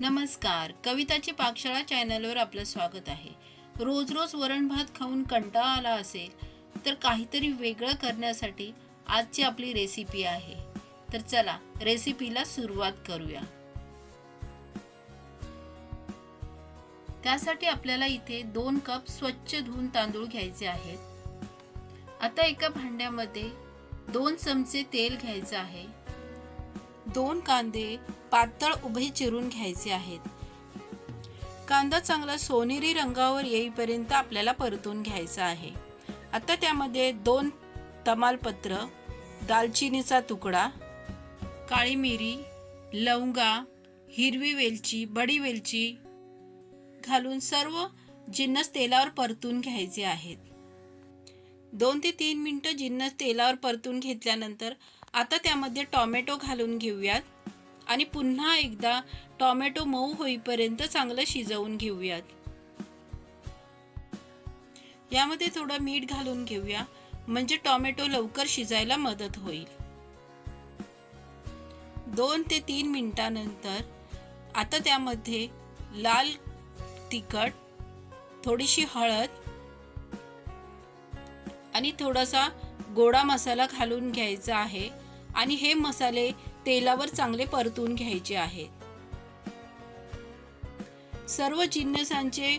नमस्कार. कविताची पाकशाळा चॅनलवर आपलं स्वागत आहे. रोज रोज वरण भात खाऊन कंटाळा आला असेल तर काहीतरी वेगळं करण्यासाठी आजची आपली रेसिपी आहे. तर चला रेसिपीला सुरुवात करूया. त्यासाठी आपल्याला इथे दोन कप स्वच्छ धुवून तांदूळ घ्यायचे आहेत. आता एका भांड्यामध्ये दोन चमचे तेल घ्यायचं आहे. दोन कांदे पातळ उभे चिरून घ्यायचे आहेत. कांदा चांगला सोनेरी रंगावर येईपर्यंत आपल्याला परतून घ्यायचा आहे. आता त्यामध्ये दोन तमालपत्र दालचिनीचा तुकडा काळी मिरी लवंगा हिरवी वेलची बडी वेलची घालून सर्व जिन्नस तेलावर परतून घ्यायचे आहेत. दोन ते तीन मिनटं जिन्नस तेलावर परतून घेतल्यानंतर आता त्यामध्ये टॉमॅटो घालून घेऊयात आणि पुन्हा एकदा टॉमॅटो मऊ होईपर्यंत चांगलं शिजवून घेऊयात. यामध्ये थोडं मीठ घालून घेऊया म्हणजे टॉमॅटो लवकर शिजायला मदत होईल. दोन ते तीन मिनटानंतर आता त्यामध्ये लाल तिखट थोडीशी हळद आणि थोडासा गोडा मसाला घालून घ्यायचा आहे आणि हे मसाले तेलावर चांगले परतून घ्यायचे आहेत. सर्व जिन्नसांचे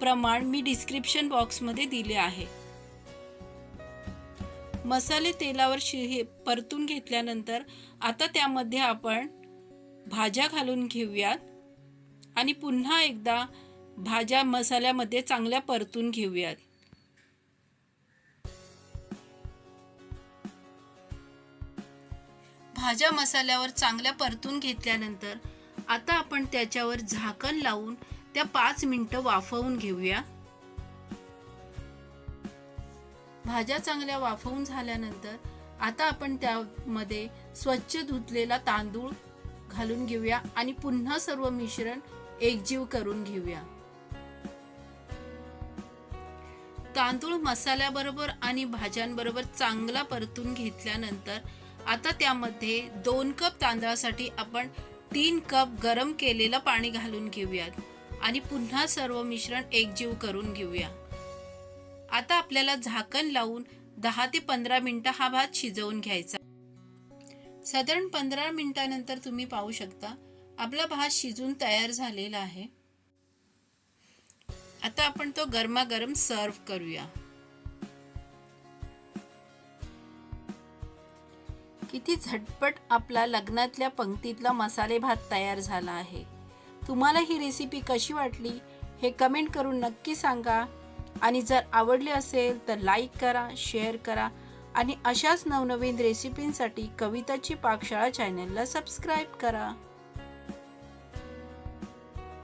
प्रमाण मी डिस्क्रिप्शन बॉक्समध्ये दिले आहे. मसाले तेलावर शि हे परतून घेतल्यानंतर आता त्यामध्ये आपण भाज्या घालून घेऊयात आणि पुन्हा एकदा भाज्या मसाल्यामध्ये चांगल्या परतून घेऊयात. भाज्या मसाल्यावर चांगल्या परतून घेतल्यानंतर आता आपण त्याच्यावर झाकण लावून त्या पाच मिनटं वाफवून घेऊया. भाज्या चांगल्या वाफवून झाल्यानंतर आता आपण त्यामध्ये स्वच्छ धुतलेला तांदूळ घालून घेऊया आणि पुन्हा सर्व मिश्रण एकजीव करून घेऊया. तांदूळ मसाल्याबरोबर आणि भाज्यांबरोबर चांगला परतून घेतल्यानंतर आता त्यामध्ये दोन कप तांदळासाठी आपण तीन कप गरम केलेलं पाणी घालून घेऊयात. आणि पुन्हा सर्व मिश्रण एकजीव करून घेऊया. आता आपल्याला झाकण लावून दहा ते पंधरा मिनटं हा भात शिजवून घ्यायचा. साधारण पंधरा मिनिटानंतर तुम्ही पाहू शकता आपला भात शिजून तयार झालेला आहे. आता आपण तो गरमागरम सर्व करूया. किती झटपट आपला लग्नातल्या पंक्तीतला मसाले भात तयार झाला आहे. तुम्हाला ही रेसिपी कशी वाटली हे कमेंट करून नक्की सांगा. आणि जर आवडले असेल तर लाईक करा शेअर करा. आणि अशाच नवनवीन रेसिपींसाठी कविताची पाकशाळा चॅनलला सबस्क्राईब करा.